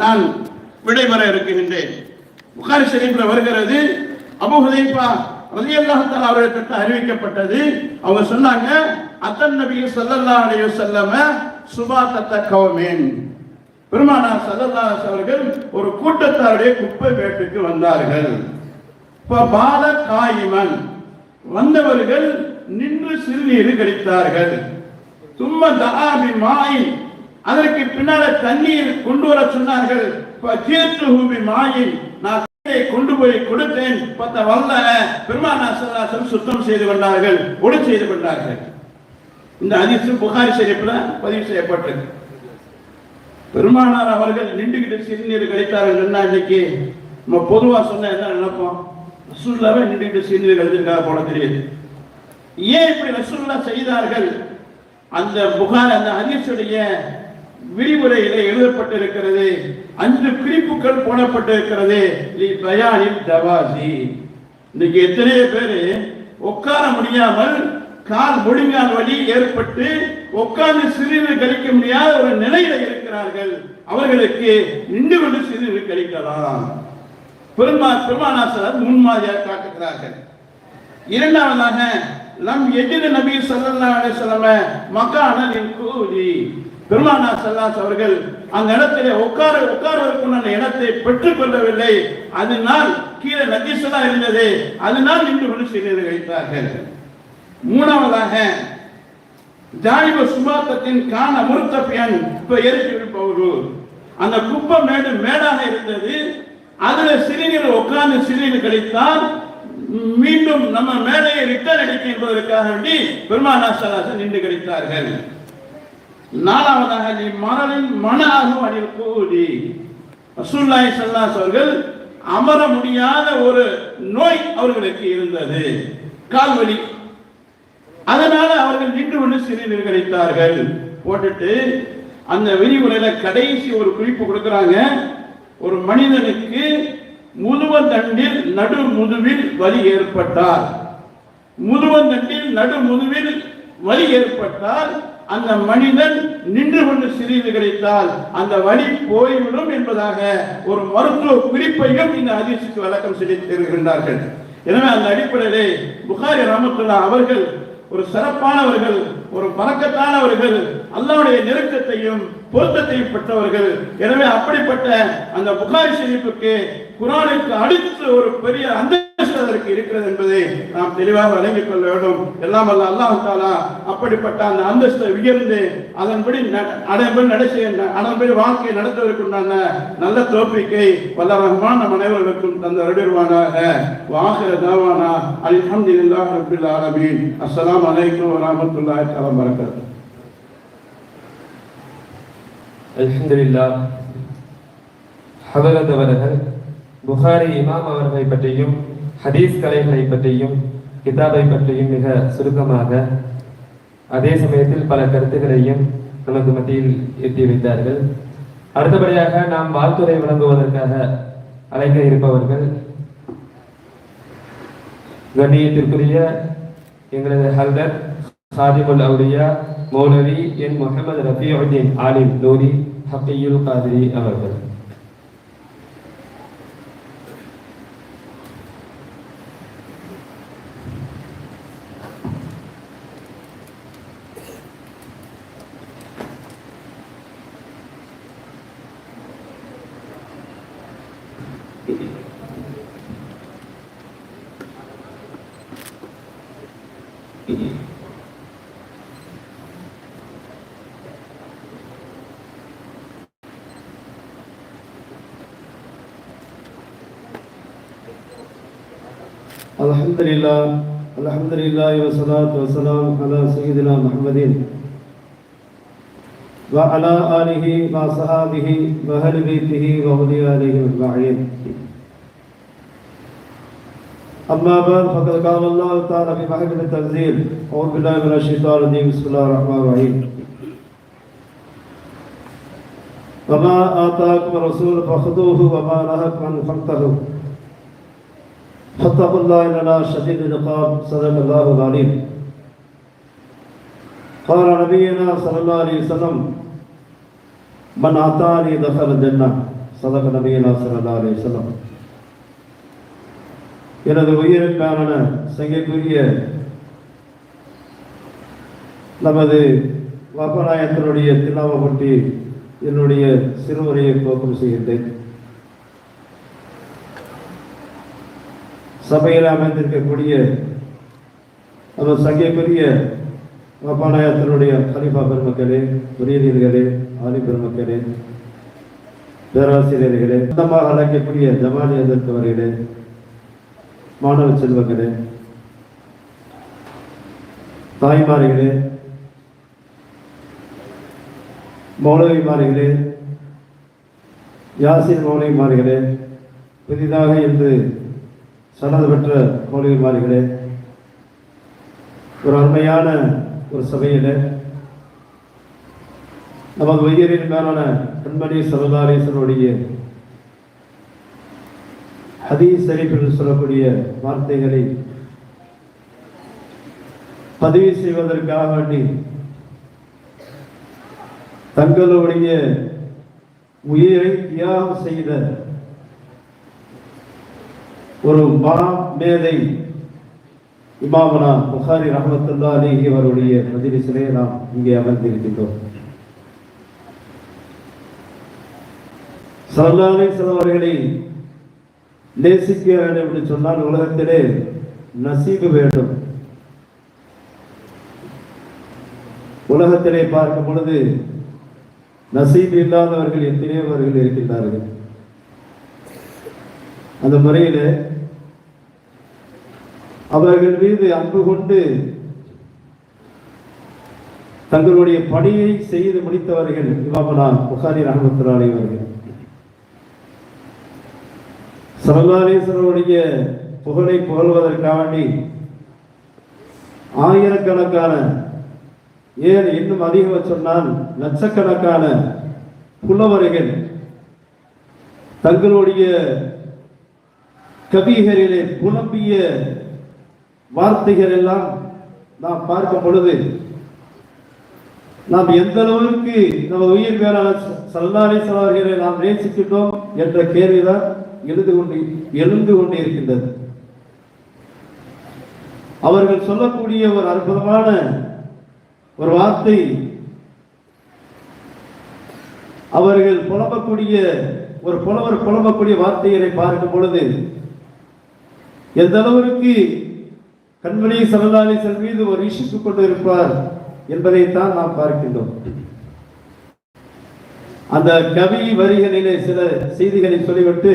நான் விடைபெற இருக்கின்றேன். புகாரி ஷரீஃப்ல வருகிறது. அபு ஹுதைபா ரலியல்லாஹு தஆலா அவர்களுக்கு அறிவிக்கப்பட்டது. அவங்க சொன்னாங்க அத்தன் நபி ஸல்லல்லாஹு செல்லம சுபா தத்த கவமேன் பெருமானார் ஸல்லல்லாஹு அவர்கள் ஒரு கூட்டத்தாருடைய குப்பை வேட்டுக்கு வந்தார்கள். பால காயிமன். வந்தவர்கள் நின்று சிறுநீர் கழித்தார்கள் சும்மா தஆபி மாயின். அதற்கு பின்னால தண்ணீர் கொண்டு வர சொன்னார்கள். ஜீர்த்துஹூபி நான் கொண்டு போய் கொடுத்தேன். பத்த வல்ல பெருமானா சுத்தம் செய்து கொண்டார்கள். ஒளி செய்து கொண்டார்கள். இந்த அதிசு புகாரி செய்யப்பட பதிவு செய்யப்பட்டது. பெருமானார் அவர்கள் நின்றுகிட்டு சிறுநீர் கழித்தார்கள் இன்னைக்கு நம்ம பொதுவா சொன்ன என்ன நினைப்போம்? ரசூல்லாவே நின்றுகிட்டு சிறுநீர் கழிச்சிருக்காங்க போல தெரியுது. ஏன் இப்படி ரசூல்லா செய்தார்கள்? அந்த புகார் அந்த அதிர்ச்சியுடைய விரிவுரையில எழுதப்பட்டிருக்கிறது. அஞ்சு குறிப்புகள் போடப்பட்டிருக்கிறது. தவாசி. இன்னைக்கு எத்தனையோ பேரு உட்கார முடியாமல் கால் முழுங்கால் வழி ஏற்பட்டு உட்கார்ந்து சிறிது கழிக்க முடியாத ஒரு நிலையில இருக்கிறார்கள். அவர்களுக்கு நின்று கொண்டு சிறிது கழிக்கலாம். பெருமா பெருமானாசர் முன்மாதிரியாக காட்டுகிறார்கள். இரண்டாவதாக நம் எதிர நபி ஸல்லல்லாஹு அலைஹி வஸல்லம் என் கூலி. பெருமானா சல்லாஸ் அவர்கள் அந்த இடத்திலே உட்கார உட்கார்வதற்குண்டான இடத்தை பெற்றுக் கொள்ளவில்லை. அதனால் கீழே நதிசலா இருந்தது. அதனால் நின்று கொண்டு சிறிது வைத்தார்கள். மூணாவதாக ஜாயிப சுபாத்தத்தின் காண முருத்தப்பியன் இப்ப எரிச்சு விடுப்பவர்கள் அந்த குப்பை மேடு மேடாக இருந்தது. அதுல சிறுநீர் உட்கார்ந்து சிறுநீர் கழித்தால் மீண்டும் நம்ம மேடையை ரிட்டர்ன் அடிக்க என்பதற்காக வேண்டி பெருமானா சலாசன் நின்று கழித்தார்கள். நாலாவதாக நீ மணலின் மன ஆகும் அணில் கூடி. ரசூல்லாய் சல்லாஸ் அவர்கள் அமர முடியாத ஒரு நோய் அவர்களுக்கு இருந்தது. கால்வலி. அதனால அவர்கள் நின்று கொண்டு சிறு கழித்தார்கள் போட்டுட்டு அந்த விரிவுரையில கடைசி ஒரு குறிப்பு கொடுக்கிறாங்க. ஒரு மனிதனுக்கு முதுவந்தண்டில் நடு முதுவில் வலி ஏற்பட்டால். முதுவந்தண்டில் நடு முதுவில் வலி ஏற்பட்டால் அந்த மனிதன் நின்று கொண்டு சிறிது கிடைத்தால் அந்த வழி போய்விடும் என்பதாக ஒரு மருத்துவ குறிப்பையும் இந்த அதிர்ச்சிக்கு வழக்கம் செய்து தருகின்றார்கள். எனவே அந்த அடிப்படையிலே புகாரி ரமத்துல்லா அவர்கள் ஒரு சிறப்பானவர்கள் ஒரு பறக்கத்தானவர்கள் அல்லாவுடைய நெருக்கத்தையும் பொருத்தத்தையும் பெற்றவர்கள். எனவே அப்படிப்பட்ட அந்த புகாரி ஷெரீஃபுக்கு குரானுக்கு அடுத்து ஒரு பெரிய அந்த அதற்கு இருக்கிறது என்பதை நாம் தெளிவாக வழங்கிக் கொள்ள வேண்டும். எல்லாம் அல்ல அல்லாஹ் தாலா அப்படிப்பட்ட அந்த அந்தஸ்தை உயர்ந்து அதன்படி ந- அதன்படி நடை அதன்படி வாழ்க்கையை நடத்துவதற்குண்டான நல்ல தோப்பிக்கை வல்ல ரஹ்மான் நம் அனைவர்களுக்கும் தந்த வருடுவானாக வாகர தாவானா அல்ஹம்துலில்லாஹ் ரப்பில் ஆலமீன். அஸ்ஸலாமு அலைக்கும் வரஹ்மத்துல்லாஹி தஆலா வரகாத்துஹு அல்ஹம்துலில்லாஹ். ஹதரத் அவர்கள் புகாரி இமாம் அவர்களை பற்றியும் ஹதீஸ் கலைகளை பற்றியும் கிதாபை பற்றியும் மிக சுருக்கமாக அதே சமயத்தில் பல கருத்துக்களையும் நமக்கு மத்தியில் எட்டி வைத்தார்கள். அடுத்தபடியாக நாம் வாழ்த்துறை வழங்குவதற்காக அழைக்க இருப்பவர்கள் கண்ணியத்திற்குரிய எங்களது ஹல்தர் சாதிமுல் அவுலியா மௌலவி என் முகமது ரஃபியுddin ஆலிம் நூரி ஹப்பியுல் காதிரி அவர்கள். الحمد لله الحمد لله والصلاة والسلام على سيدنا محمد. وعلى آله وصحابه وأهل بيته وأوليائه أجمعين. أما بعد، فقد قال الله تعالى في محكم التنزيل. أعوذ بالله من الشيطان الرجيم. بسم الله الرحمن الرحيم. وما آتاكم الرسول فخذوه وما نهاكم عنه فانتهوا. فاتقوا الله إن الله شديد العقاب. صدق الله العليم قال نبينا صلى الله عليه وسلم மன் ஆத்தாரி தசர ஜன்னா சதக நபியலா சரதா அலே செல்லம் எனது உயிருக்கான சங்கைக்குரிய நமது வபராயத்தினுடைய தில்லாவை பற்றி என்னுடைய சிறுவரையை கோப்பம் செய்கின்றேன். சபையில் அமைந்திருக்கக்கூடிய நமது சங்கக்குரிய வப்பநாயகத்தினுடைய கலிஃபா பெருமக்களே உரியர்களே ஆலி பெருமக்களே பேராசிரியர்களே சொந்தமாக அழைக்கக்கூடிய ஜமானி எதிர்த்தவர்களே மாணவ செல்வங்களே தாய்மார்களே மௌலவிமார்களே யாசின் மௌலவிமார்களே புதிதாக இன்று சனது பெற்ற மௌலவிமார்களே ஒரு அருமையான ஒரு சபையில். நமது வையரின் மேலான அன்பனி சரதாரீசனுடைய ஹதீஸ் என்று சொல்லக்கூடிய வார்த்தைகளை பதிவு செய்வதற்காக வேண்டி தங்களுடைய உயிரை தியாகம் செய்த ஒரு மா மேதை இமாமனா புகாரி ரஹமத்துல்லா அலிஹி அவருடைய மஜிலிசிலே நாம் இங்கே அமர்ந்திருக்கின்றோம். சல்லாலை சிலவர்களை நேசிக்க வேண்டும் என்று சொன்னால் உலகத்திலே நசீபு வேண்டும். உலகத்திலே பார்க்கும் பொழுது நசீபு இல்லாதவர்கள் எத்தனையோவர்கள் இருக்கின்றார்கள். அந்த முறையில் அவர்கள் மீது அன்பு கொண்டு தங்களுடைய பணியை செய்து முடித்தவர்கள் இமாமனா புகாரி ரஹமத்துல்லாலி அவர்கள். சரலாலேஸ்வரருடைய புகழை புகழ்வதற்காண்டி ஆயிரக்கணக்கான ஏன் இன்னும் அதிகம் சொன்னால் லட்சக்கணக்கான புலவர்கள் தங்களுடைய கவிகளிலே புலம்பிய வார்த்தைகள் எல்லாம் நாம் பார்க்கும் பொழுது நாம் எந்த அளவுக்கு நமது உயிர் மேலான சல்லாரி சலார்களை நாம் நேசிச்சிட்டோம் என்ற கேள்விதான் எழுந்து கொண்டு எழுந்து கொண்டு இருக்கின்றது. அவர்கள் சொல்லக்கூடிய ஒரு அற்புதமான ஒரு வார்த்தை அவர்கள் புலம்பக்கூடிய ஒரு புலவர் புலம்பக்கூடிய வார்த்தைகளை பார்க்கும் பொழுது எந்த அளவிற்கு கண்மணி சரதாலிசன் மீது ஒரு ஈஷித்துக் கொண்டு இருப்பார் என்பதைத்தான் நாம் பார்க்கின்றோம். அந்த கவி வரிகளிலே சில செய்திகளை சொல்லிவிட்டு